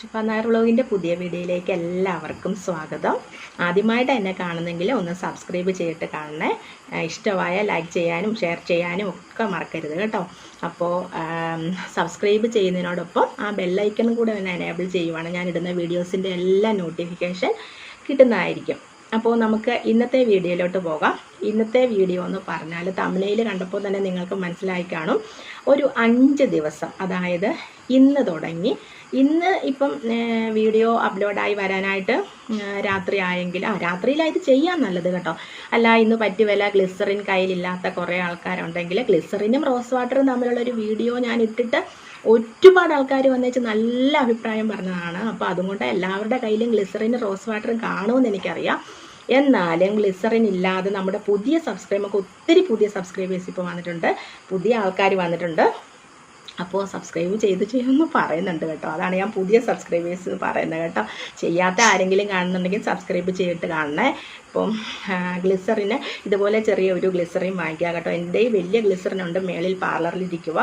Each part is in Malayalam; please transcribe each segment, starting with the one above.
ശിഫ നായർ വ്ളോഗിന്റെ പുതിയ വീഡിയോയിലേക്ക് എല്ലാവർക്കും സ്വാഗതം. ആദ്യമായിട്ട് എന്നെ കാണുന്നെങ്കിൽ ഒന്ന് സബ്സ്ക്രൈബ് ചെയ്തിട്ട് കാണണേ. ഇഷ്ടമായ ലൈക്ക് ചെയ്യാനും ഷെയർ ചെയ്യാനും ഒക്കെ മറക്കരുത് കേട്ടോ. അപ്പോൾ സബ്സ്ക്രൈബ് ചെയ്യുന്നതിനോടൊപ്പം ആ ബെല്ലൈക്കണും കൂടെ ഒന്ന് എനേബിൾ ചെയ്യുവാണ്. ഞാൻ ഇടുന്ന വീഡിയോസിന്റെ എല്ലാ നോട്ടിഫിക്കേഷൻ കിട്ടുന്നതായിരിക്കും. അപ്പോൾ നമുക്ക് ഇന്നത്തെ വീഡിയോയിലോട്ട് പോകാം. ഇന്നത്തെ വീഡിയോ എന്ന് പറഞ്ഞാൽ തമിഴയിൽ കണ്ടപ്പോൾ തന്നെ നിങ്ങൾക്ക് മനസ്സിലായി കാണും. ഒരു അഞ്ച് ദിവസം അതായത് ഇന്ന് തുടങ്ങി ഇന്ന് ഇപ്പം വീഡിയോ അപ്ലോഡായി വരാനായിട്ട് രാത്രി ആയെങ്കിൽ ആ രാത്രിയിലായത് ചെയ്യാൻ നല്ലത് കേട്ടോ. അല്ല ഇന്ന് പറ്റി വില ഗ്ലിസറിൻ കയ്യിലില്ലാത്ത കുറേ ആൾക്കാരുണ്ടെങ്കിൽ ഗ്ലിസറിനും റോസ് വാട്ടറും തമ്മിലുള്ളൊരു വീഡിയോ ഞാൻ ഇട്ടിട്ട് ഒരുപാട് ആൾക്കാർ വന്നേച്ച് നല്ല അഭിപ്രായം പറഞ്ഞതാണ്. അപ്പോൾ അതുകൊണ്ട് എല്ലാവരുടെ കയ്യിലും ഗ്ലിസറിനും റോസ് വാട്ടറും കാണുമെന്ന് എനിക്കറിയാം. എന്നാലും ഗ്ലിസറിൻ ഇല്ലാതെ നമ്മുടെ പുതിയ സബ്സ്ക്രൈബർക്ക് ഒത്തിരി പുതിയ സബ്സ്ക്രൈബേഴ്സ് ഇപ്പോൾ വന്നിട്ടുണ്ട്. പുതിയ ആൾക്കാർ വന്നിട്ടുണ്ട്. അപ്പോൾ സബ്സ്ക്രൈബ് ചെയ്ത് ചെയ്യുമെന്ന് പറയുന്നുണ്ട് കേട്ടോ. അതാണ് ഞാൻ പുതിയ സബ്സ്ക്രൈബേഴ്സ് പറയുന്നത് കേട്ടോ. ചെയ്യാത്ത ആരെങ്കിലും കാണുന്നുണ്ടെങ്കിൽ സബ്സ്ക്രൈബ് ചെയ്തിട്ട് കാണണേ. ഇപ്പം ഗ്ലിസറിന് ഇതുപോലെ ചെറിയ ഒരു ഗ്ലിസറിൻ വാങ്ങിക്കുക കേട്ടോ. എന്റെ വലിയ ഗ്ലിസറിനുണ്ട് മേളിൽ പാർലറിൽ ഇരിക്കുക.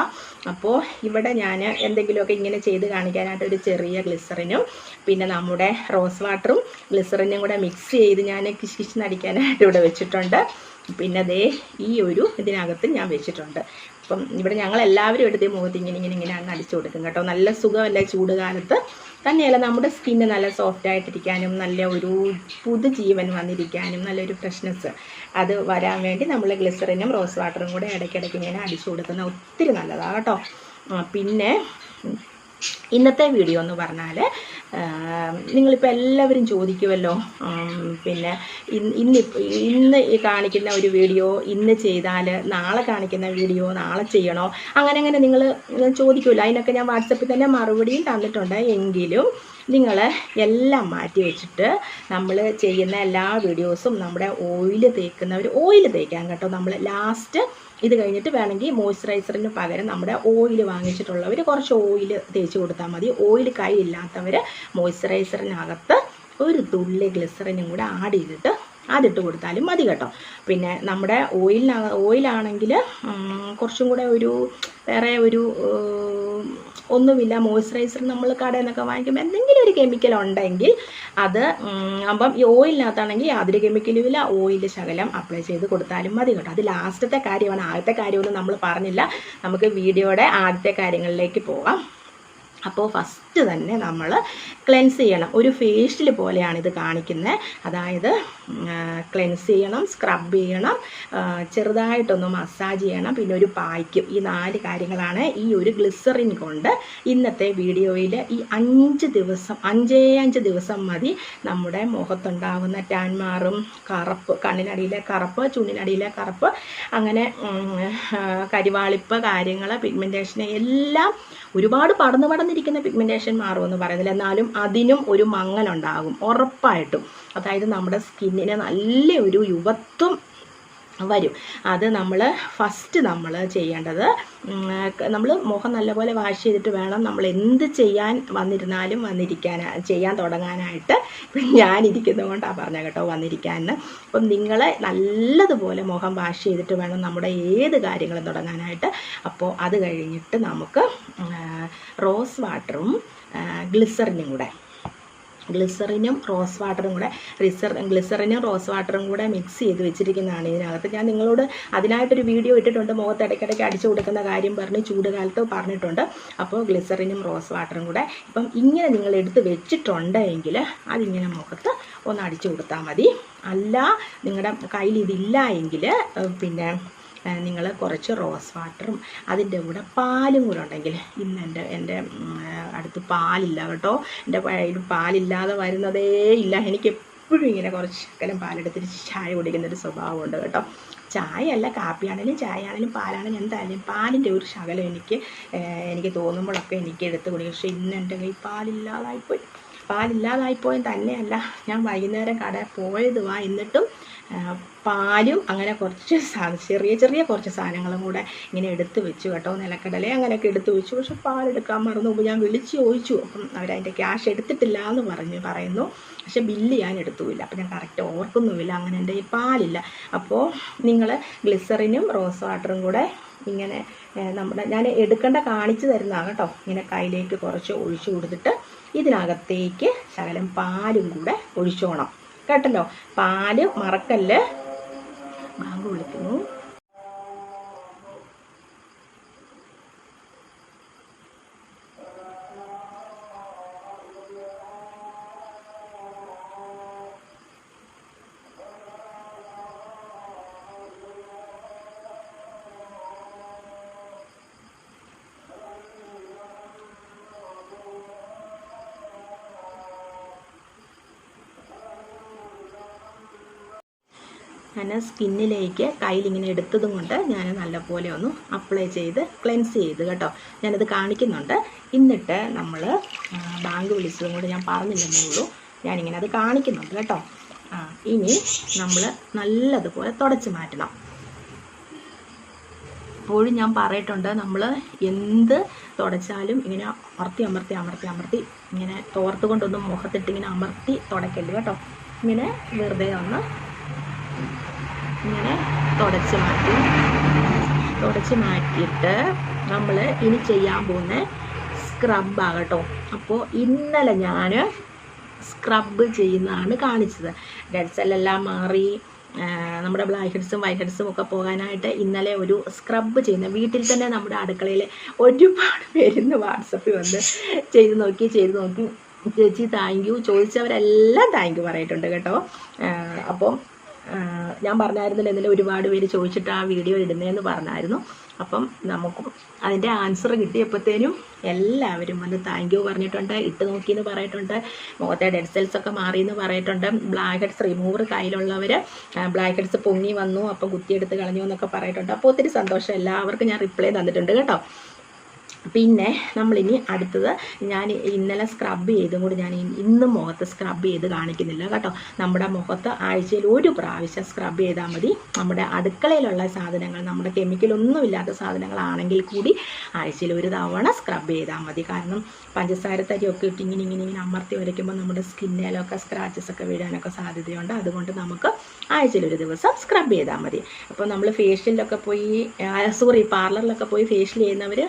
അപ്പോൾ ഇവിടെ ഞാൻ എന്തെങ്കിലുമൊക്കെ ഇങ്ങനെ ചെയ്ത് കാണിക്കാനായിട്ട് ഒരു ചെറിയ ഗ്ലിസറിനും പിന്നെ നമ്മുടെ റോസ് വാട്ടറും ഗ്ലിസറിനും കൂടെ മിക്സ് ചെയ്ത് ഞാൻ കിശ് കിശ് നടിക്കാനായിട്ട് ഇവിടെ വെച്ചിട്ടുണ്ട്. പിന്നെ ദേ ഈ ഒരു ഇതിനകത്ത് ഞാൻ വെച്ചിട്ടുണ്ട്. അപ്പം ഇവിടെ ഞങ്ങൾ എല്ലാവരും എടുത്ത് മുഖത്ത് ഇങ്ങനെ ഇങ്ങനെ ഇങ്ങനെ അങ്ങ് അടിച്ചു കൊടുക്കും കേട്ടോ. നല്ല സുഖമല്ല ചൂട് കാലത്ത് തന്നെയല്ല നമ്മുടെ സ്കിന്ന് നല്ല സോഫ്റ്റ് ആയിട്ടിരിക്കാനും നല്ല ഒരു പുതുജീവൻ വന്നിരിക്കാനും നല്ലൊരു ഫ്രഷ്നെസ് അത് വരാൻ വേണ്ടി നമ്മൾ ഗ്ലിസറിനും റോസ് വാട്ടറും കൂടെ ഇടയ്ക്കിടയ്ക്ക് ഇങ്ങനെ അടിച്ചു കൊടുക്കുന്ന ഒത്തിരി നല്ലതാണ് കേട്ടോ. പിന്നെ ഇന്നത്തെ വീഡിയോ എന്ന് പറഞ്ഞാൽ നിങ്ങളിപ്പോൾ എല്ലാവരും ചോദിക്കുമല്ലോ പിന്നെ ഇന്ന് ഇന്ന് കാണിക്കുന്ന ഒരു വീഡിയോ ഇന്ന് ചെയ്താൽ നാളെ കാണിക്കുന്ന വീഡിയോ നാളെ ചെയ്യണോ? അങ്ങനെ അങ്ങനെ നിങ്ങൾ ചോദിക്കുമല്ലോ അതിനൊക്കെ ഞാൻ വാട്സപ്പിൽ തന്നെ മറുപടിയും തന്നിട്ടുണ്ട്. എങ്കിലും നിങ്ങൾ എല്ലാം മാറ്റി വെച്ചിട്ട് നമ്മൾ ചെയ്യുന്ന എല്ലാ വീഡിയോസും നമ്മുടെ ഓയിൽ തേക്കുന്നവർ ഓയിൽ തേക്കാൻ കേട്ടോ. നമ്മൾ ലാസ്റ്റ് ഇത് കഴിഞ്ഞിട്ട് വേണമെങ്കിൽ മോയ്സ്ചറൈസറിന് പകരം നമ്മുടെ ഓയിൽ വാങ്ങിച്ചിട്ടുള്ളവർ കുറച്ച് ഓയിൽ തേച്ച് കൊടുത്താൽ മതി. ഓയിൽ കൈ കയ്യില്ലാത്തവർ മോയ്സ്ചറൈസറിനകത്ത് ഒരു തുള്ളി ഗ്ലിസറിനും കൂടെ ആഡ് ചെയ്തിട്ട് അതിട്ട് കൊടുത്താലും മതി കേട്ടോ. പിന്നെ നമ്മുടെ ഓയിലിന ഓയിലാണെങ്കിൽ കുറച്ചും കൂടെ ഒരു വേറെ ഒരു ഒന്നുമില്ല മോയ്സ്ചറൈസർ നമ്മൾ കടയിൽ നിന്നൊക്കെ വാങ്ങിക്കുമ്പോൾ എന്തെങ്കിലും ഒരു കെമിക്കൽ ഉണ്ടെങ്കിൽ അത് അപ്പം ഈ ഓയിലിനകത്താണെങ്കിൽ യാതൊരു കെമിക്കലും ഇല്ല. ഓയിൽ ശകലം അപ്ലൈ ചെയ്ത് കൊടുത്താലും മതി കേട്ടോ. അത് ലാസ്റ്റത്തെ കാര്യമാണ്. ആദ്യത്തെ കാര്യമൊന്നും നമ്മൾ പറഞ്ഞില്ല. നമുക്ക് വീഡിയോയുടെ ആദ്യത്തെ കാര്യങ്ങളിലേക്ക് പോവാം. അപ്പോൾ ഫസ്റ്റ് തന്നെ നമ്മൾ ക്ലെൻസ് ചെയ്യണം. ഒരു ഫേഷ്യൽ പോലെയാണ് ഇത് കാണിക്കുന്നത് അതായത് ക്ലെൻസ് ചെയ്യണം സ്ക്രബ് ചെയ്യണം ചെറുതായിട്ടൊന്ന് മസാജ് ചെയ്യണം പിന്നെ ഒരു പായ്ക്കും. ഈ നാല് കാര്യങ്ങളാണ് ഈ ഒരു ഗ്ലിസറിൻ കൊണ്ട് ഇന്നത്തെ വീഡിയോയിൽ ഈ അഞ്ച് ദിവസം അഞ്ചേ അഞ്ച് ദിവസം മതി നമ്മുടെ മുഖത്തുണ്ടാകുന്ന ടാൻമാറും കറുപ്പ് കണ്ണിനടിയിലെ കറുപ്പ് ചുണ്ടിനടിയിലെ കറുപ്പ് അങ്ങനെ കരിവാളിപ്പ് കാര്യങ്ങൾ പിഗ്മെന്റേഷൻ എല്ലാം ഒരുപാട് പടർന്നു പടർന്നിരിക്കുന്ന പിഗ്മെന്റേഷൻ മാറുമെന്ന് പറയുന്നില്ല. എന്നാലും അതിനും ഒരു മങ്ങലുണ്ടാകും ഉറപ്പായിട്ടും. അതായത് നമ്മുടെ സ്കിന്നിന് നല്ല ഒരു യുവത്വം വരും. അത് നമ്മൾ ഫസ്റ്റ് നമ്മൾ ചെയ്യേണ്ടത് നമ്മൾ മുഖം നല്ലപോലെ വാഷ് ചെയ്തിട്ട് വേണം നമ്മൾ എന്ത് ചെയ്യാൻ വന്നിരുന്നാലും വന്നിരിക്കാൻ ചെയ്യാൻ തുടങ്ങാനായിട്ട് ഞാനിരിക്കുന്നത് കൊണ്ടാണ് പറഞ്ഞ കേട്ടോ വന്നിരിക്കാൻ അപ്പം നിങ്ങൾ നല്ലതുപോലെ മുഖം വാഷ് ചെയ്തിട്ട് വേണം നമ്മുടെ ഏത് കാര്യങ്ങളും തുടങ്ങാനായിട്ട്. അപ്പോൾ അത് കഴിഞ്ഞിട്ട് നമുക്ക് റോസ് വാട്ടറും ഗ്ലിസറിനും കൂടെ ഗ്ലിസറിനും റോസ് വാട്ടറും കൂടെ റിസർ ഗ്ലിസറിനും റോസ് വാട്ടറും കൂടെ മിക്സ് ചെയ്ത് വെച്ചിരിക്കുന്നതാണ് ഇതിനകത്ത്. ഞാൻ നിങ്ങളോട് അതിനായിട്ടൊരു വീഡിയോ ഇട്ടിട്ടുണ്ട്. മുഖത്ത് ഇടയ്ക്കിടയ്ക്ക് അടിച്ചു കൊടുക്കുന്ന കാര്യം പറഞ്ഞ് ചൂട് കാലത്ത് പറഞ്ഞിട്ടുണ്ട്. അപ്പോൾ ഗ്ലിസറിനും റോസ് വാട്ടറും കൂടെ ഇപ്പം ഇങ്ങനെ നിങ്ങൾ എടുത്ത് വെച്ചിട്ടുണ്ടെങ്കിൽ അതിങ്ങനെ മുഖത്ത് ഒന്ന് അടിച്ചു കൊടുത്താൽ മതി. അല്ല നിങ്ങളുടെ കയ്യിൽ ഇതില്ല എങ്കിൽ പിന്നെ നിങ്ങൾ കുറച്ച് റോസ് വാട്ടറും അതിന്റെ കൂടെ പാലും കൂടെ ഉണ്ടെങ്കിൽ ഇന്ന് എന്റെ എന്റെ അടുത്ത് പാലില്ല കേട്ടോ. എന്റെ പാലില്ലാതെ വരുന്നതേ ഇല്ല. എനിക്ക് എപ്പോഴും ഇങ്ങനെ കുറച്ച് ശകലം പാലെടുത്തിട്ട് ചായ കുടിക്കുന്ന ഒരു സ്വഭാവമുണ്ട് കേട്ടോ. ചായ അല്ല കാപ്പിയാണെങ്കിലും ചായ ആണെങ്കിലും പാലാണെങ്കിലും എന്തായാലും പാലിന്റെ ഒരു ശകലം എനിക്ക് എനിക്ക് തോന്നുമ്പോഴൊക്കെ എനിക്ക് എടുത്ത് കുടിക്കും. പക്ഷേ ഇന്ന് എന്റെ കയ്യിൽ പാലില്ലാതായിപ്പോയി. പാലില്ലാതായിപ്പോയെന്ന് തന്നെയല്ല ഞാൻ വൈകുന്നേരം കട പോയത് വാ എന്നിട്ടും പാലും അങ്ങനെ കുറച്ച് ചെറിയ ചെറിയ കുറച്ച് സാധനങ്ങളും കൂടെ ഇങ്ങനെ എടുത്തു വെച്ചു കേട്ടോ. നിലക്കടല അങ്ങനെയൊക്കെ എടുത്ത് വെച്ചു. പക്ഷെ പാലെടുക്കാൻ മറന്നു പോകുമ്പോൾ ഞാൻ വിളിച്ച് ചോദിച്ചു. അപ്പം അവരതിന്റെ ക്യാഷ് എടുത്തിട്ടില്ല എന്ന് പറഞ്ഞു പറയുന്നു. പക്ഷെ ബില്ല് ഞാൻ എടുത്തുമില്ല അപ്പം ഞാൻ കറക്റ്റ് ഓർക്കുന്നുമില്ല. അങ്ങനെ എന്റെ ഈ പാലില്ല. അപ്പോൾ നിങ്ങൾ ഗ്ലിസറിനും റോസ് വാട്ടറും കൂടെ ഇങ്ങനെ നമ്മുടെ ഞാൻ എടുക്കേണ്ട കാണിച്ചു തരുന്നതാണ് കേട്ടോ. ഇങ്ങനെ കയ്യിലേക്ക് കുറച്ച് ഒഴിച്ചു കൊടുത്തിട്ട് ഇതിനകത്തേക്ക് ശകലം പാലും കൂടെ ഒഴിച്ചോണം. കേട്ടല്ലോ? പാൽ മറക്കല്ല് ബാങ്ക് വിളിക്കുന്നു ഞാൻ സ്കിന്നിലേക്ക് കയ്യിലിങ്ങനെ എടുത്തതും കൊണ്ട് ഞാൻ നല്ലപോലെ ഒന്ന് അപ്ലൈ ചെയ്ത് ക്ലെൻസ് ചെയ്ത് കേട്ടോ. ഞാനത് കാണിക്കുന്നുണ്ട്. എന്നിട്ട് നമ്മൾ ബാങ്ക് വിളിച്ചതും കൂടി ഞാൻ പറഞ്ഞില്ലെന്നേ ഉള്ളൂ. ഞാനിങ്ങനെ അത് കാണിക്കുന്നുണ്ട് കേട്ടോ. ആ ഇനി നമ്മൾ നല്ലതുപോലെ തുടച്ച് മാറ്റണം. എപ്പോഴും ഞാൻ പറയിട്ടുണ്ട് നമ്മൾ എന്ത് തുടച്ചാലും ഇങ്ങനെ അമർത്തി അമർത്തി അമർത്തി അമർത്തി ഇങ്ങനെ തോർത്തുകൊണ്ടൊന്നും മുഖത്തിട്ട് ഇങ്ങനെ അമർത്തി തുടക്കല്ലേ കേട്ടോ. ഇങ്ങനെ വെറുതെ ഒന്ന് ഇങ്ങനെ തുടച്ച് മാറ്റി. തുടച്ച് മാറ്റിയിട്ട് നമ്മൾ ഇനി ചെയ്യാൻ പോകുന്ന സ്ക്രബ് ആകട്ടോ അപ്പോൾ ഇന്നലെ ഞാൻ സ്ക്രബ് ചെയ്യുന്നതാണ് കാണിച്ചത്. ഡെഡ് സെല്ലെല്ലാം മാറി നമ്മുടെ ബ്ലാക്ക് ഹെഡ്സും വൈറ്റ് ഹെഡ്സും ഒക്കെ പോകാനായിട്ട് ഇന്നലെ ഒരു സ്ക്രബ് ചെയ്യുന്ന വീട്ടിൽ തന്നെ നമ്മുടെ അടുക്കളയിൽ ഒരുപാട് പേര് ഇന്ന് വാട്സപ്പിൽ വന്ന് ചെയ്ത് നോക്കി ചെയ്ത് നോക്കി. ചേച്ചി താങ്ക് യു ചോദിച്ചവരെല്ലാം താങ്ക് യു പറയിട്ടുണ്ട് കേട്ടോ. അപ്പം ഞാൻ പറഞ്ഞായിരുന്നില്ല ഇതിൽ ഒരുപാട് പേര് ചോദിച്ചിട്ട് ആ വീഡിയോ ഇടുന്നതെന്ന് പറഞ്ഞായിരുന്നു. അപ്പം നമുക്ക് അതിന്റെ ആൻസർ കിട്ടിയപ്പോഴത്തേനും എല്ലാവരും വന്ന് താങ്ക് യു പറഞ്ഞിട്ടുണ്ട് ഇട്ട് നോക്കിയെന്ന് പറഞ്ഞിട്ടുണ്ട് മുഖത്തെ ഡെഡ് സെൽസ് ഒക്കെ മാറിയെന്ന് പറഞ്ഞിട്ടുണ്ട്. ബ്ലാക്ക് ഹെഡ്സ് റിമൂവർ കയ്യിലുള്ളവർ ബ്ലാക്ക് ഹെഡ്സ് പൊങ്ങി വന്നു അപ്പം കുത്തിയെടുത്ത് കളഞ്ഞു എന്നൊക്കെ പറഞ്ഞിട്ടുണ്ട്. അപ്പോൾ ഒത്തിരി സന്തോഷം. എല്ലാവർക്കും ഞാൻ റിപ്ലൈ തന്നിട്ടുണ്ട് കേട്ടോ. പിന്നെ നമ്മളിനി അടുത്തത് ഞാൻ ഇന്നലെ സ്ക്രബ് ചെയ്തും കൂടി ഞാൻ ഇന്നും മുഖത്ത് സ്ക്രബ് ചെയ്ത് കാണിക്കുന്നില്ല കേട്ടോ. നമ്മുടെ മുഖത്ത് ആഴ്ചയിൽ ഒരു പ്രാവശ്യം സ്ക്രബ് ചെയ്താൽ മതി. നമ്മുടെ അടുക്കളയിലുള്ള സാധനങ്ങൾ നമ്മുടെ കെമിക്കലൊന്നും ഇല്ലാത്ത സാധനങ്ങളാണെങ്കിൽ കൂടി ആഴ്ചയിൽ ഒരു തവണ സ്ക്രബ് ചെയ്താൽ മതി. കാരണം പഞ്ചസാര തരിയൊക്കെ ഇട്ട് ഇങ്ങനെ ഇങ്ങനെ ഇങ്ങനെ അമർത്തി വരയ്ക്കുമ്പോൾ നമ്മുടെ സ്കിന്നിലൊക്കെ സ്ക്രാച്ചസ് ഒക്കെ വീഴാനൊക്കെ സാധ്യതയുണ്ട്. അതുകൊണ്ട് നമുക്ക് ആഴ്ചയിൽ ഒരു ദിവസം സ്ക്രബ് ചെയ്താൽ മതി. അപ്പോൾ നമ്മൾ ഫേഷ്യലിലൊക്കെ പോയി സോറി പാർലറിലൊക്കെ പോയി ഫേഷ്യൽ ചെയ്യുന്നവർ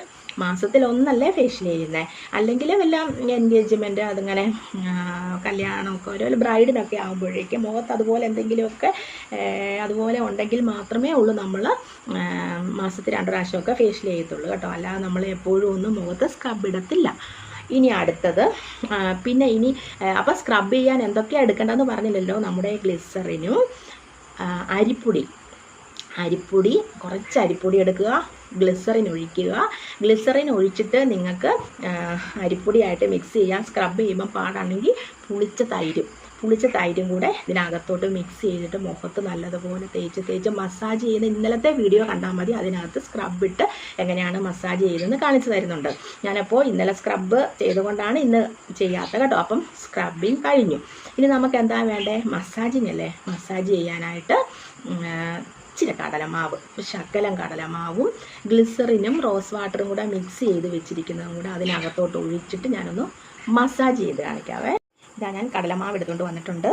മാസത്തിൽ ഒന്നല്ലേ ഫേഷ്യൽ ചെയ്യുന്നത് അല്ലെങ്കിൽ വല്ല എൻഗേജ്മെന്റ് അതിങ്ങനെ കല്യാണമൊക്കെ ഓരോ ബ്രൈഡിനൊക്കെ ആകുമ്പോഴേക്കും മുഖത്ത് അതുപോലെ എന്തെങ്കിലുമൊക്കെ അതുപോലെ ഉണ്ടെങ്കിൽ മാത്രമേ ഉള്ളൂ നമ്മൾ മാസത്തിൽ രണ്ട് പ്രാവശ്യമൊക്കെ ഫേഷ്യൽ ചെയ്യത്തുള്ളൂ കേട്ടോ. അല്ലാതെ നമ്മൾ എപ്പോഴും ഒന്നും മുഖത്ത് സ്ക്രബ് ഇടത്തില്ല. ഇനി അടുത്തത് പിന്നെ ഇനി അപ്പോൾ സ്ക്രബ് ചെയ്യാൻ എന്തൊക്കെയാണ് എടുക്കേണ്ടതെന്ന് പറഞ്ഞില്ലല്ലോ നമ്മുടെ ഗ്ലിസറിനും അരിപ്പൊടി. അരിപ്പൊടി കുറച്ച് അരിപ്പൊടി എടുക്കുക. ഗ്ലിസറിൻ ഒഴിക്കുക. ഗ്ലിസറിൻ ഒഴിച്ചിട്ട് നിങ്ങൾക്ക് അരിപ്പൊടിയായിട്ട് മിക്സ് ചെയ്യാം. സ്ക്രബ് ചെയ്യുമ്പോൾ പാടാണെങ്കിൽ പുളിച്ച തൈരും. പുളിച്ച തൈരും കൂടെ ഇതിനകത്തോട്ട് മിക്സ് ചെയ്തിട്ട് മുഖത്ത് നല്ലതുപോലെ തേച്ച് തേച്ച് മസാജ് ചെയ്യുന്ന ഇന്നലത്തെ വീഡിയോ കണ്ടാൽ മതി. അതിനകത്ത് സ്ക്രബ് ഇട്ട് എങ്ങനെയാണ് മസാജ് ചെയ്തതെന്ന് കാണിച്ചു തരുന്നുണ്ട്. ഞാനപ്പോൾ ഇന്നലെ സ്ക്രബ് ചെയ്തുകൊണ്ടാണ് ഇന്ന് ചെയ്യാത്ത കേട്ടോ. അപ്പം സ്ക്രബിങ് കഴിഞ്ഞു. ഇനി നമുക്ക് എന്താ വേണ്ടേ? മസാജിങ് അല്ലേ? മസാജ് ചെയ്യാനായിട്ട് ഇച്ചിരി കടലമാവ് ശക്കലം കടലമാവും ഗ്ലിസറിനും റോസ് വാട്ടറും കൂടെ മിക്സ് ചെയ്ത് വെച്ചിരിക്കുന്നതും കൂടെ അതിനകത്തോട്ട് ഒഴിച്ചിട്ട് ഞാനൊന്ന് മസാജ് ചെയ്ത് കാണിക്കാവേ. ഇതാ ഞാൻ കടലമാവ് എടുത്തുകൊണ്ട് വന്നിട്ടുണ്ട്.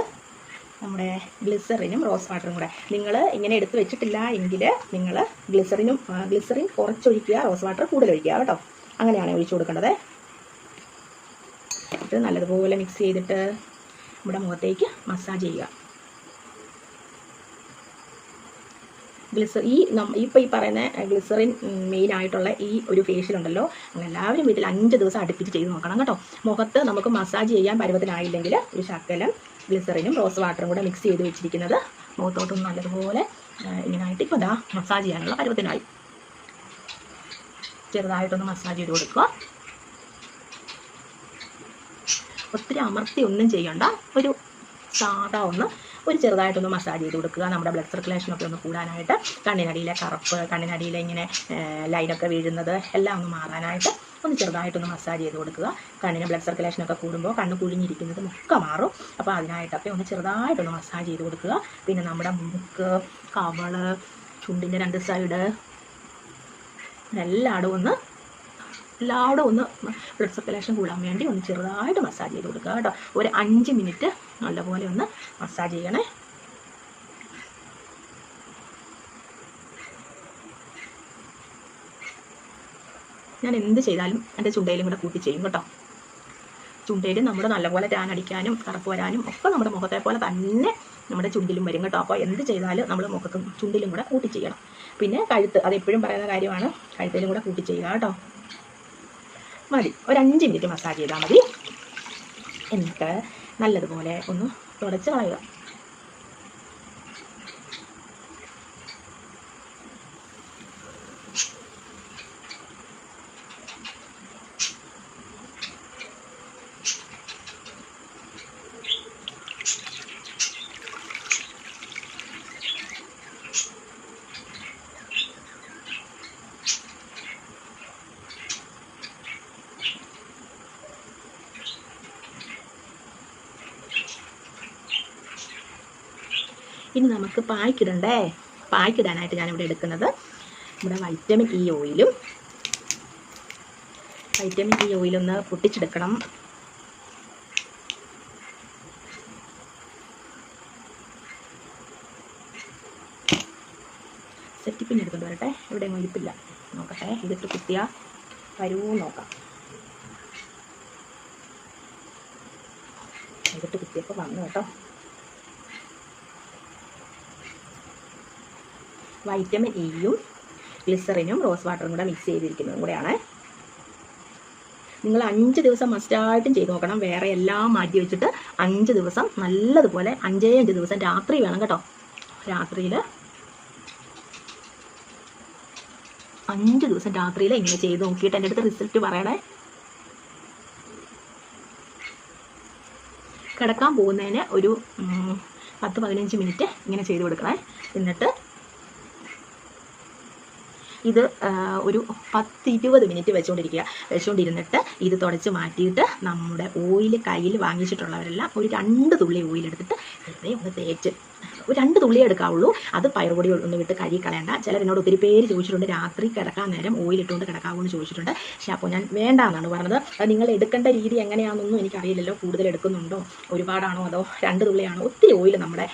നമ്മുടെ ഗ്ലിസറിനും റോസ് വാട്ടറും കൂടെ. നിങ്ങൾ ഇങ്ങനെ എടുത്ത് വെച്ചിട്ടില്ല എങ്കിൽ നിങ്ങൾ ഗ്ലിസറിനും ഗ്ലിസറിൻ കുറച്ചൊഴിക്കുക റോസ് വാട്ടർ കൂടുതൽ ഒഴിക്കുക കേട്ടോ. അങ്ങനെയാണ് ഒഴിച്ചു കൊടുക്കേണ്ടത്. ഇത് നല്ലതുപോലെ മിക്സ് ചെയ്തിട്ട് നമ്മുടെ മുഖത്തേക്ക് മസാജ് ചെയ്യുക. ഗ്ലിസർ ഈ ഇപ്പോൾ ഈ പറയുന്ന ഗ്ലിസറിൻ മെയിൻ ആയിട്ടുള്ള ഈ ഒരു ഫേഷ്യൽ ഉണ്ടല്ലോ. എല്ലാവരും വീട്ടിൽ അഞ്ച് ദിവസം അടുപ്പിച്ച് ചെയ്ത് നോക്കണം കേട്ടോ. മുഖത്ത് നമുക്ക് മസാജ് ചെയ്യാൻ പരുവത്തിനായില്ലെങ്കിൽ ഒരു ശക്കലം ഗ്ലിസറിനും റോസ് വാട്ടറും കൂടെ മിക്സ് ചെയ്ത് വെച്ചിരിക്കുന്നത് മുഖത്തോട്ടും നല്ലതുപോലെ ഇങ്ങനായിട്ട് ഇപ്പോൾ ദാ മസാജ് ചെയ്യാനുള്ള പരുവത്തിനായി. ചെറുതായിട്ടൊന്ന് മസാജ് ചെയ്ത് കൊടുക്കുക. ഒത്തിരി അമർത്തി ഒന്നും ചെയ്യണ്ട. ഒരു സാധാ ഒന്ന് ഒരു ചെറുതായിട്ടൊന്ന് മസാജ് ചെയ്ത് കൊടുക്കുക. നമ്മുടെ ബ്ലഡ് സർക്കുലേഷൻ ഒക്കെ ഒന്ന് കൂടാനായിട്ട് കണ്ണിനടിയിലെ കറുപ്പ് കണ്ണിനടിയിലെ ഇങ്ങനെ ലൈനൊക്കെ വീഴുന്നത് എല്ലാം ഒന്ന് മാറാനായിട്ട് ഒന്ന് ചെറുതായിട്ടൊന്ന് മസാജ് ചെയ്ത് കൊടുക്കുക. കണ്ണിന് ബ്ലഡ് സർക്കുലേഷൻ ഒക്കെ കൂടുമ്പോൾ കണ്ണ് കുഴിഞ്ഞിരിക്കുന്നതും ഒക്കെ മാറും. അപ്പോൾ അതിനായിട്ടൊക്കെ ഒന്ന് ചെറുതായിട്ടൊന്ന് മസാജ് ചെയ്ത് കൊടുക്കുക. പിന്നെ നമ്മുടെ മൂക്ക് കവൾ ചുണ്ടിന്റെ രണ്ട് സൈഡ് എല്ലായിടും ഒന്ന് എല്ലായിടും ഒന്ന് ബ്ലഡ് സർക്കുലേഷൻ കൂടാൻ വേണ്ടി ഒന്ന് ചെറുതായിട്ട് മസാജ് ചെയ്ത് കൊടുക്കുക കേട്ടോ. ഒരു അഞ്ച് മിനിറ്റ് നല്ലപോലെ ഒന്ന് മസാജ് ചെയ്യണേ. ഞാൻ എന്ത് ചെയ്താലും എന്റെ ചുണ്ടയിലും കൂടെ കൂട്ടി ചെയ്യും കേട്ടോ. ചുണ്ടയിൽ നമ്മൾ നല്ലപോലെ ടാൻ അടിക്കാനും കറുപ്പ് വരാനും ഒക്കെ നമ്മുടെ മുഖത്തെ പോലെ തന്നെ നമ്മുടെ ചുണ്ടിലും വരും കേട്ടോ. അപ്പോൾ എന്ത് ചെയ്താലും നമ്മൾ മുഖത്തും ചുണ്ടിലും കൂടെ കൂട്ടി ചെയ്യണം. പിന്നെ കഴുത്ത് അത് എപ്പോഴും പറയുന്ന കാര്യമാണ് കഴുത്തിലും കൂടെ കൂട്ടി ചെയ്യുക കേട്ടോ. മതി. ഒരു അഞ്ച് മിനിറ്റ് മസാജ് ചെയ്താൽ മതി. എന്നിട്ട് നല്ലതുപോലെ ഒന്ന് തുടച്ച് കളയുക. ഇനി നമുക്ക് പായ്ക്കിടണ്ടേ? പായ്ക്കിടാനായിട്ട് ഞാനിവിടെ എടുക്കുന്നത് നമ്മുടെ വൈറ്റമിൻ ഇ ഓയിലും വൈറ്റമിൻ ഇ ഓയിലൊന്ന് പൊട്ടിച്ചെടുക്കണം. സെറ്റിപ്പിന് എടുക്കുന്നത് വരട്ടെ. ഇവിടെ ഒഴിപ്പില്ല നോക്കട്ടെ ഇതിട്ട് കുത്തിയ വരുമോ നോക്കാം. ഇതിട്ട് കുത്തിയപ്പോൾ വന്നു കേട്ടോ. വൈറ്റമിൻ ഇയും ഗ്ലിസറിനും റോസ് വാട്ടറും കൂടെ മിക്സ് ചെയ്തിരിക്കുന്നതും കൂടെയാണ്. നിങ്ങൾ അഞ്ച് ദിവസം മസ്റ്റായിട്ടും ചെയ്ത് നോക്കണം. വേറെ എല്ലാം മാറ്റി വെച്ചിട്ട് അഞ്ച് ദിവസം നല്ലതുപോലെ അഞ്ചേ അഞ്ച് ദിവസം രാത്രി വേണം കേട്ടോ. രാത്രിയിൽ അഞ്ച് ദിവസം രാത്രിയിൽ ഇങ്ങനെ ചെയ്ത് നോക്കിയിട്ട് എന്റെ അടുത്ത് റിസൾട്ട് പറയണേ. കിടക്കാൻ പോകുന്നതിന് ഒരു പത്ത് പതിനഞ്ച് മിനിറ്റ് ഇങ്ങനെ ചെയ്ത് കൊടുക്കണേ. എന്നിട്ട് ഇത് ഒരു പത്ത് ഇരുപത് മിനിറ്റ് വെച്ചുകൊണ്ടിരിക്കുക വെച്ചുകൊണ്ടിരുന്നിട്ട് ഇത് തുടച്ച് മാറ്റിയിട്ട് നമ്മുടെ ഓയിൽ കയ്യിൽ വാങ്ങിച്ചിട്ടുള്ളവരെല്ലാം ഒരു രണ്ട് തുള്ളി ഓയിൽ എടുത്തിട്ട് വെറുതെ ഒന്ന് തേച്ച് ഒരു രണ്ട് തുള്ളി എടുക്കാവുള്ളൂ. അത് പയറുപൊടി ഒന്ന് വിട്ട് കഴുകി കളയണ്ട ചിലർ എന്നോട് ഒത്തിരി പേര് ചോദിച്ചിട്ടുണ്ട് രാത്രി കിടക്കാൻ നേരം ഓയിൽ ഇട്ടുകൊണ്ട് കിടക്കാവൂ എന്ന് ചോദിച്ചിട്ടുണ്ട്. പക്ഷേ അപ്പോൾ ഞാൻ വേണ്ട എന്നാണ് പറഞ്ഞത്. അത് നിങ്ങൾ എടുക്കേണ്ട രീതി എങ്ങനെയാണെന്നൊന്നും എനിക്കറിയില്ലല്ലോ. കൂടുതൽ എടുക്കുന്നുണ്ടോ? ഒരുപാടാണോ അതോ രണ്ട് തുള്ളിയാണോ? ഒത്തിരി ഓയിൽ നമ്മുടെ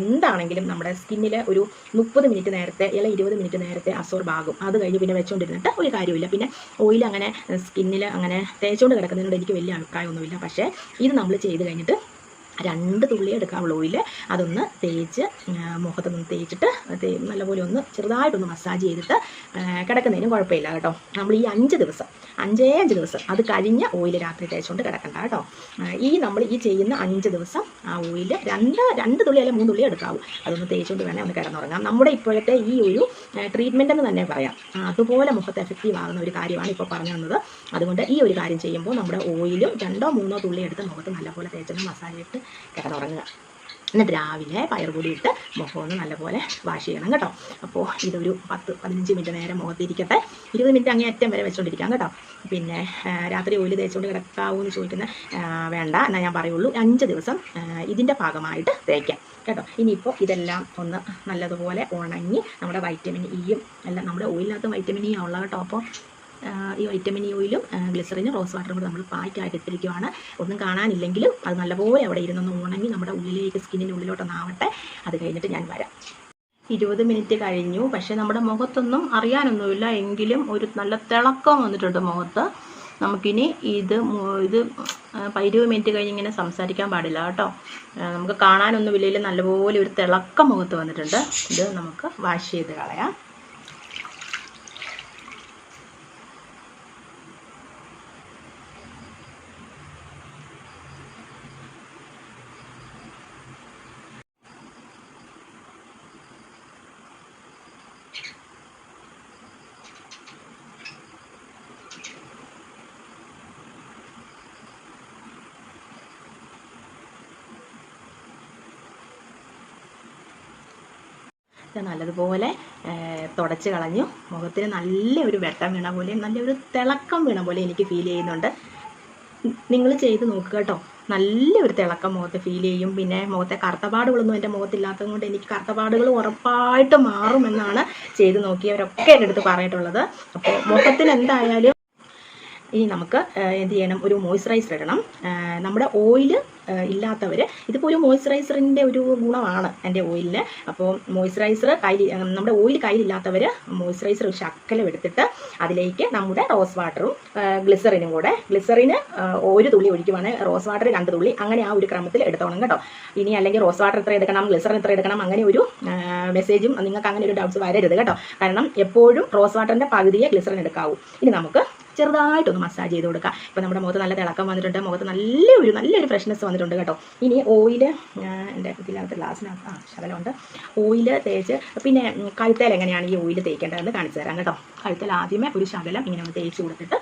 എന്താണെങ്കിലും നമ്മുടെ സ്കിന്നിൽ ഒരു മുപ്പത് മിനിറ്റ് നേരത്തെ അല്ല ഇരുപത് മിനിറ്റ് നേരത്തെ അസോർബ് ആകും. അത് കഴിഞ്ഞ് പിന്നെ വെച്ചുകൊണ്ടിരുന്നിട്ട് ഒരു കാര്യമില്ല പിന്നെ ഓയിൽ അങ്ങനെ സ്കിന്നിൽ അങ്ങനെ തേച്ചുകൊണ്ട് കിടക്കുന്നതിനോട് എനിക്ക് വലിയ അഭിപ്രായമൊന്നുമില്ല. പക്ഷേ ഇത് നമ്മൾ ചെയ്ത് കഴിഞ്ഞിട്ട് രണ്ട് തുള്ളി എടുക്കാവുള്ള ഓയിൽ അതൊന്ന് തേച്ച് മുഖത്തൊന്ന് തേച്ചിട്ട് നല്ലപോലെ ഒന്ന് ചെറുതായിട്ടൊന്ന് മസാജ് ചെയ്തിട്ട് കിടക്കുന്നതിനും കുഴപ്പമില്ല കേട്ടോ. നമ്മൾ ഈ അഞ്ച് ദിവസം അഞ്ചേ അഞ്ച് ദിവസം. അത് കഴിഞ്ഞ ഓയിൽ രാത്രി തേച്ചുകൊണ്ട് കിടക്കണ്ട കേട്ടോ. ഈ നമ്മൾ ഈ ചെയ്യുന്ന അഞ്ച് ദിവസം ആ ഓയിൽ രണ്ട് രണ്ട് തുള്ളി അല്ലെങ്കിൽ മൂന്ന് തുള്ളി എടുക്കാവൂ. അതൊന്ന് തേച്ചുകൊണ്ട് വേണേൽ ഒന്ന് കിടന്നുറങ്ങാം. നമ്മുടെ ഇപ്പോഴത്തെ ഈ ഒരു ട്രീറ്റ്മെന്റ് എന്ന് തന്നെ പറയാം. അതുപോലെ മുഖത്ത് എഫക്റ്റീവ് ആകുന്ന ഒരു കാര്യമാണ് ഇപ്പോൾ പറഞ്ഞു തന്നത് അതുകൊണ്ട് ഈ ഒരു കാര്യം ചെയ്യുമ്പോൾ നമ്മുടെ ഓയിലും രണ്ടോ മൂന്നോ തുള്ളി എടുത്ത് മുഖത്ത് നല്ലപോലെ തേച്ചൊന്ന് മസാജ് ഇട്ട് കിടന്നുറങ്ങുക. എന്നിട്ട് രാവിലെ പയറുപൊടി ഇട്ട് മുഖം ഒന്ന് നല്ലപോലെ വാഷ് ചെയ്യണം കേട്ടോ. അപ്പോൾ ഇതൊരു പത്ത് പതിനഞ്ച് മിനിറ്റ് നേരം മുഖത്തിരിക്കട്ടെ ഇരുപത് മിനിറ്റ് അങ്ങേ അറ്റം വരെ വെച്ചുകൊണ്ടിരിക്കാം കേട്ടോ. പിന്നെ രാത്രി ഓയിൽ തേച്ചുകൊണ്ട് കിടക്കാവൂ എന്ന് ചോദിക്കുന്ന വേണ്ട എന്നാൽ ഞാൻ പറയുള്ളൂ. അഞ്ച് ദിവസം ഇതിന്റെ ഭാഗമായിട്ട് തേക്കാം കേട്ടോ. ഇനിയിപ്പോൾ ഇതെല്ലാം ഒന്ന് നല്ലതുപോലെ ഉണങ്ങി നമ്മുടെ വൈറ്റമിൻ ഇയും എല്ലാം നമ്മുടെ ഓയിലിനകത്ത് വൈറ്റമിൻ ഇ ഉള്ള കേട്ടോ. അപ്പോൾ ഈ വൈറ്റമിൻ യുയിലും ഗ്ലിസറിനും റോസ് വാട്ടറും കൂടെ നമ്മൾ പായ്ക്കായിട്ട് ഇട്ടിരിക്കുവാണ്. ഒന്നും കാണാനില്ലെങ്കിലും അത് നല്ലപോലെ അവിടെ ഇരുന്നൊന്ന് ഉണങ്ങി നമ്മുടെ ഉള്ളിലേക്ക് സ്കിന്നിന്റെ ഉള്ളിലോട്ടൊന്ന് ആവട്ടെ അത് കഴിഞ്ഞിട്ട് ഞാൻ വരാം. ഇരുപത് മിനിറ്റ് കഴിഞ്ഞു. പക്ഷേ നമ്മുടെ മുഖത്തൊന്നും അറിയാനൊന്നുമില്ല. എങ്കിലും ഒരു നല്ല തിളക്കം വന്നിട്ടുണ്ട് മുഖത്ത്. നമുക്കിനി ഇത് ഇത് ഇരുപത് മിനിറ്റ് കഴിഞ്ഞ് ഇങ്ങനെ സംസാരിക്കാൻ പാടില്ല കേട്ടോ. നമുക്ക് കാണാനൊന്നുമില്ലെങ്കിലും നല്ലപോലെ ഒരു തിളക്കം മുഖത്ത് വന്നിട്ടുണ്ട്. ഇത് നമുക്ക് വാഷ് ചെയ്ത് കളയാം. നല്ലതുപോലെ തുടച്ച് കളഞ്ഞു. മുഖത്തിന് നല്ലൊരു വെട്ടം വീണ പോലെ നല്ലൊരു തിളക്കം വീണ പോലെ എനിക്ക് ഫീൽ ചെയ്യുന്നുണ്ട്. നിങ്ങൾ ചെയ്ത് നോക്കുക കേട്ടോ. നല്ലൊരു തിളക്കം മുഖത്ത് ഫീൽ ചെയ്യും. പിന്നെ മുഖത്തെ കറുത്തപാടുകളൊന്നും എന്റെ മുഖത്തില്ലാത്തത് കൊണ്ട് എനിക്ക് കറുത്തപാടുകൾ ഉറപ്പായിട്ട് മാറുമെന്നാണ് ചെയ്ത് നോക്കിയവരൊക്കെ എന്റെ അടുത്ത് പറഞ്ഞിട്ടുള്ളത്. അപ്പോൾ മുഖത്തിന് എന്തായാലും ഇനി നമുക്ക് എന്ത് ചെയ്യണം? ഒരു മോയ്സ്ചറൈസർ ഇടണം. നമ്മുടെ ഓയിൽ ഇല്ലാത്തവർ ഇതിപ്പോൾ ഒരു മോയ്സ്ചറൈസറിന്റെ ഒരു ഗുണമാണ് എന്റെ ഓയിലിന് അപ്പോൾ മോയ്സ്ചറൈസർ കയ്യിൽ നമ്മുടെ ഓയിൽ കയ്യിലില്ലാത്തവർ മോയ്സ്ചറൈസർ ശക്കലം എടുത്തിട്ട് അതിലേക്ക് നമ്മുടെ റോസ് വാട്ടറും ഗ്ലിസറിനും കൂടെ ഗ്ലിസറിന് ഒരു തുള്ളി ഒഴിക്കുവാണെങ്കിൽ റോസ് വാട്ടർ രണ്ട് തുള്ളി. അങ്ങനെ ആ ഒരു ക്രമത്തിൽ എടുത്തോണം കേട്ടോ. ഇനി അല്ലെങ്കിൽ റോസ് വാട്ടർ എത്ര എടുക്കണം ഗ്ലിസറിൻ എത്ര എടുക്കണം അങ്ങനെ ഒരു മെസ്സേജും നിങ്ങൾക്ക് അങ്ങനെ ഒരു ഡൗട്ട്സ് വരരുത് കേട്ടോ. കാരണം എപ്പോഴും റോസ് വാട്ടറിന്റെ പകുതിയെ ഗ്ലിസറിൻ എടുക്കാവൂ. ഇനി നമുക്ക് ചെറുതായിട്ടൊന്ന് മസാജ് ചെയ്ത് കൊടുക്കാം. ഇപ്പോൾ നമ്മുടെ മുഖത്ത് നല്ല തിളക്കം വന്നിട്ടുണ്ട്. മുഖത്ത് നല്ലൊരു നല്ലൊരു ഫ്രഷ്നെസ് വന്നിട്ടുണ്ട് കേട്ടോ. ഇനി ഓയിൽ എന്റെ ഇതിനകത്ത് ഗ്ലാസ്സിനകത്ത് ആ ശകലമുണ്ട്. ഓയിൽ തേച്ച് പിന്നെ കഴുത്തേൽ എങ്ങനെയാണ് ഈ ഓയിൽ തേക്കേണ്ടതെന്ന് കാണിച്ചു തരാം കേട്ടോ. കഴുത്തേൽ ആദ്യമേ ഒരു ശകലം ഇങ്ങനെ ഒന്ന് തേച്ച് കൊടുത്തിട്ട്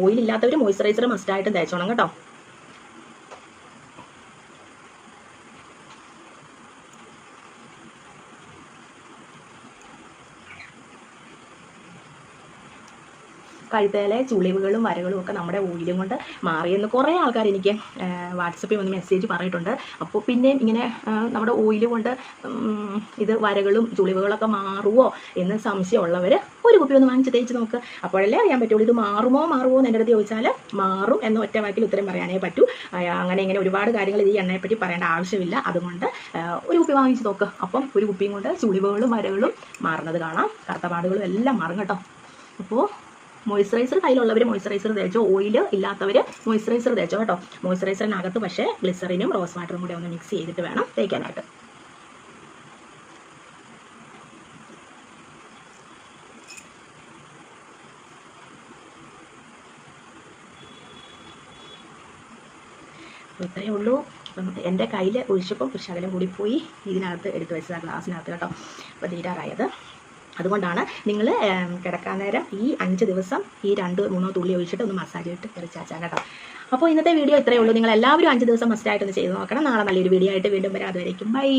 ഓയിലില്ലാത്തവർ മോയ്സ്ചറൈസർ മസ്റ്റായിട്ടും തേച്ചോണം കേട്ടോ. കഴുത്തേലെ ചുളിവുകളും വരകളും ഒക്കെ നമ്മുടെ ഓയിലും കൊണ്ട് മാറിയെന്ന് കുറേ ആൾക്കാർ എനിക്ക് വാട്സപ്പിൽ വന്ന് മെസ്സേജ് പറഞ്ഞിട്ടുണ്ട്. അപ്പോൾ പിന്നെയും ഇങ്ങനെ നമ്മുടെ ഓയിൽ കൊണ്ട് ഇത് വരകളും ചുളിവുകളൊക്കെ മാറുമോ എന്ന് സംശയമുള്ളവർ ഒരു കുപ്പി ഒന്ന് വാങ്ങിച്ച് തേച്ച് നോക്ക്. അപ്പോഴല്ലേ അറിയാൻ പറ്റുള്ളൂ ഇത് മാറുമോ മാറുമോ എന്ന് എന്റെ അടുത്ത് ചോദിച്ചാൽ മാറും എന്ന ഒറ്റ വാക്കിൽ ഉത്തരം പറയാനേ പറ്റൂ. അങ്ങനെ ഇങ്ങനെ ഒരുപാട് കാര്യങ്ങൾ ഈ എണ്ണയെ പറ്റി പറയേണ്ട ആവശ്യമില്ല. അതുകൊണ്ട് ഒരു കുപ്പി വാങ്ങിച്ച് നോക്ക്. അപ്പം ഒരു കുപ്പിയും കൊണ്ട് ചുളിവുകളും വരകളും മാറുന്നത് കാണാം. കറുത്തപാടുകളും എല്ലാം മാറും കേട്ടോ. അപ്പോൾ മോയ്സ്ചറൈസർ കയ്യിലുള്ളവർ മോയ്സ്ചറൈസർ തേച്ചോ ഓയിൽ ഇല്ലാത്തവർ മോയ്സ്ചറൈസർ തേച്ചോ കേട്ടോ. മോയ്സ്ചറൈസറിനകത്ത് പക്ഷേ ഗ്ലിസറിനും റോസ് വാട്ടറും കൂടെ ഒന്ന് മിക്സ് ചെയ്തിട്ട് വേണം തേക്കാനായിട്ട്. ഇത്രയേ ഉള്ളൂ. അപ്പം എന്റെ കയ്യിൽ ഒഴിച്ചപ്പോൾ ഒരു ശകലം കൂടി പോയി. ഇതിനകത്ത് എടുത്ത് വെച്ചതാണ് ഗ്ലാസ്സിനകത്ത് കേട്ടോ. അപ്പോൾ തീരാറായത്. അതുകൊണ്ടാണ് നിങ്ങൾ കിടക്കാൻ നേരം ഈ അഞ്ച് ദിവസം ഈ രണ്ട് മൂന്നോ തുള്ളി ഒഴിച്ചിട്ട് ഒന്ന് മസാജ് ഇട്ട് തെറിച്ചാച്ചാൽ കേട്ടോ. അപ്പോൾ ഇന്നത്തെ വീഡിയോ ഇത്രയേ ഉള്ളൂ. നിങ്ങൾ എല്ലാവരും അഞ്ച് ദിവസം മസ്റ്റായിട്ടൊന്ന് ചെയ്ത് നോക്കണം. നാളെ നല്ലൊരു വീഡിയോ ആയിട്ട് വീണ്ടും വരാം. അതുവരേക്കും. ബൈ